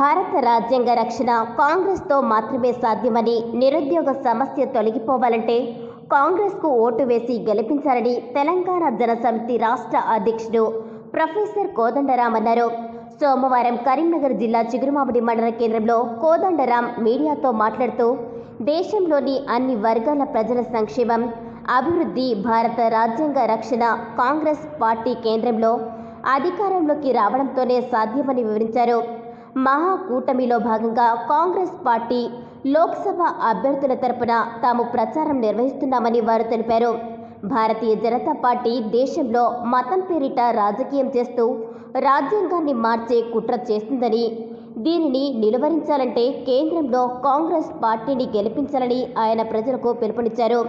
భారత రాజ్యాంగ రక్షణ కాంగ్రెస్తో మాత్రమే సాధ్యమని నిరుద్యోగ సమస్య తొలగిపోవాలంటే కాంగ్రెస్కు ఓటు వేసి గెలిపించాలని తెలంగాణ జనసమితి రాష్ట్ర అధ్యక్షుడు ప్రొఫెసర్ కోదండరాం అన్నారు. సోమవారం కరీంనగర్ జిల్లా చిగురుమామిడి మండల కేంద్రంలో కోదండరాం మీడియాతో మాట్లాడుతూ దేశంలోని అన్ని వర్గాల ప్రజల సంక్షేమం అభివృద్ధి భారత రాజ్యాంగ రక్షణ కాంగ్రెస్ పార్టీ కేంద్రంలో అధికారంలోకి రావడంతోనే సాధ్యమని వివరించారు. మహాకూటమిలో భాగంగా కాంగ్రెస్ పార్టీ లోక్సభ అభ్యర్థుల తరపున తాము ప్రచారం నిర్వహిస్తున్నామని వారు తెలిపారు. భారతీయ జనతా పార్టీ దేశంలో మతం పేరిట రాజకీయం చేస్తూ రాజ్యాంగాన్ని మార్చే కుట్ర చేస్తుందని దీనిని నిలువరించాలంటే కేంద్రంలో కాంగ్రెస్ పార్టీని గెలిపించాలని ఆయన ప్రజలకు పిలుపునిచ్చారు.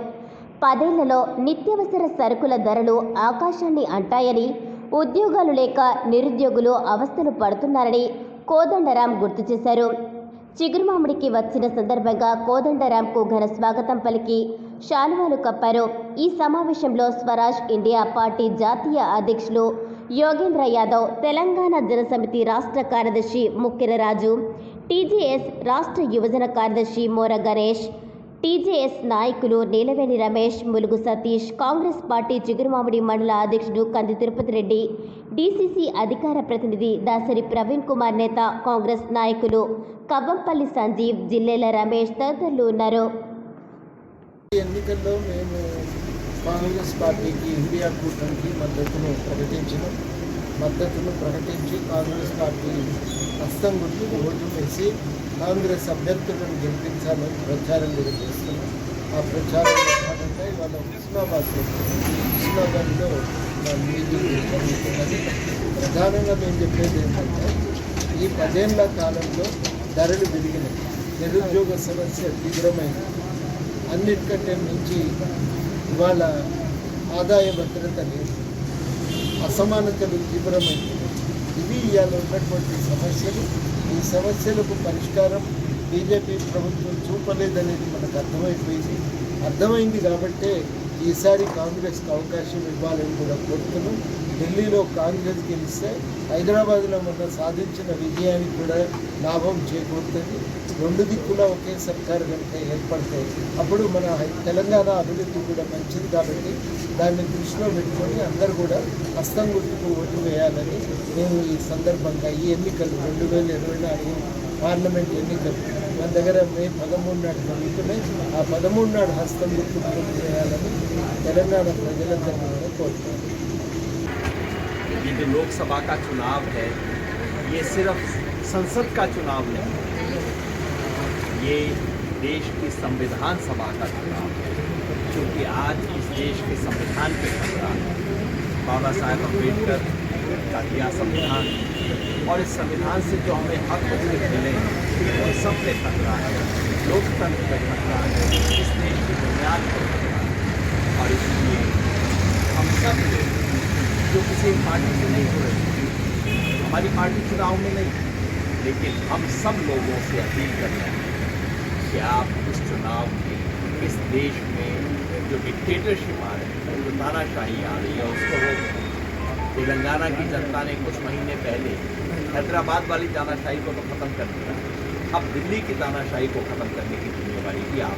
పదేళ్ళలో నిత్యావసర సరుకుల ధరలు ఆకాశాన్ని అంటాయని ఉద్యోగాలు లేక నిరుద్యోగులు అవస్థలు పడుతున్నారని కోదండరాం గుర్తు చేశారు. చిగురుమామిడికి వచ్చిన సందర్భంగా కోదండరాంకు ఘన స్వాగతం పలికి శాలువాలు కప్పారు. ఈ సమావేశంలో స్వరాజ్ ఇండియా పార్టీ జాతీయ అధ్యక్షులు యోగేంద్ర యాదవ్ తెలంగాణ జనసమితి రాష్ట్ర కార్యదర్శి ముక్కిరరాజు టీజీఎస్ రాష్ట్ర యువజన కార్యదర్శి మోర గణేష్ టీజేఎస్ నాయకులు నీలవేణి రమేష్ ములుగు సతీష్ కాంగ్రెస్ పార్టీ చిగురుమామిడి మండల అధ్యక్షుడు కంది తిరుపతి రెడ్డి డీసీసీ అధికార ప్రతినిధి దాసరి ప్రవీణ్ కుమార్ నేత కాంగ్రెస్ నాయకులు కవ్వంపల్లి సంజీవ్ జిల్లేల రమేష్ తదితరులు ఉన్నారు. ఎన్నికల్లో మేము కాంగ్రెస్ పార్టీకి ఇండియా కూటమికి మద్దతును ప్రకటించిన. మద్దతును ప్రకటించి కాంగ్రెస్ పార్టీ ప్రస్తుతం గుర్తు ఓటు వేసి కాంగ్రెస్ అభ్యర్థులను గెలిపించాలని ప్రచారం కూడా చేస్తున్నాం ఆ ప్రచారంలో భాగంగా ఇవాళ హుస్నాబాద్లో హుస్నాబాద్లో మా మీటింగ్ జరుగుతున్నది. ప్రధానంగా మేము చెప్పేది ఏంటంటే ఈ పదేళ్ళ కాలంలో ధరలు పెరిగినాయి. నిరుద్యోగ సమస్య తీవ్రమైనది అన్నిటికంటే మించి ఇవాళ ఆదాయ భద్రత లేదు. అసమానతలు తీవ్రమైనవి ఇవి ఇవాళ ఉన్నటువంటి సమస్యలు. ఈ సమస్యలకు పరిష్కారం బీజేపీ ప్రభుత్వం చూపలేదనేది మనకు అర్థమైపోయింది. అర్థమైంది కాబట్టే ఈసారి కాంగ్రెస్కి అవకాశం ఇవ్వాలని కూడా కోరుతున్నాం. ఢిల్లీలో కాంగ్రెస్ గెలిస్తే హైదరాబాద్లో మొన్న సాధించిన విజయానికి కూడా లాభం చేకూరుతుంది. రెండు దిక్కులా ఒకే సర్కారు కనుక ఏర్పడతాయి అప్పుడు మన తెలంగాణ అభివృద్ధి కూడా మంచిది కాబట్టి దాన్ని దృష్టిలో పెట్టుకొని అందరూ కూడా హస్తం గుర్తుకు ఓటు వేయాలని మేము ఈ సందర్భంగా ఈ ఎన్నికలు రెండు వేల ఇరవై నాలుగు పార్లమెంట్ ఎన్నికలు మన దగ్గర మే పదమూడు నాడు జరుగుతున్నాయి. ఆ పదమూడు నాడు హస్తం గుర్తుకు ఓటు వేయాలని తెలంగాణ ప్రజలందరినీ కూడా కోరుతున్నాను ये जो लोकसभा का चुनाव है ये सिर्फ संसद का चुनाव नहीं ये देश की संविधान सभा का चुनाव है क्योंकि आज इस देश के संविधान पे खतरा है बाबा साहेब अम्बेडकर का दिया संविधान और इस संविधान से जो हमें हक उससे मिले वो सब पे खतरा है लोकतंत्र पे खतरा है इस देश की बुनियाद पर खतरा है किसी पार्टी से नहीं जुड़े हमारी पार्टी चुनाव में नहीं। लेकिन हम सब लोगों से अपील कर रहे हैं कि आप इस चुनाव में इस देश में जो डिक्टेटरशिप आ रही है, जो तानाशाही आ रही है, उसको रोक तेलंगाना की जनता ने कुछ महीने पहले हैदराबाद वाली तानाशाही को तो ख़त्म कर दिया। अब दिल्ली की तानाशाही को ख़त्म करने की जिम्मेवारी भी आप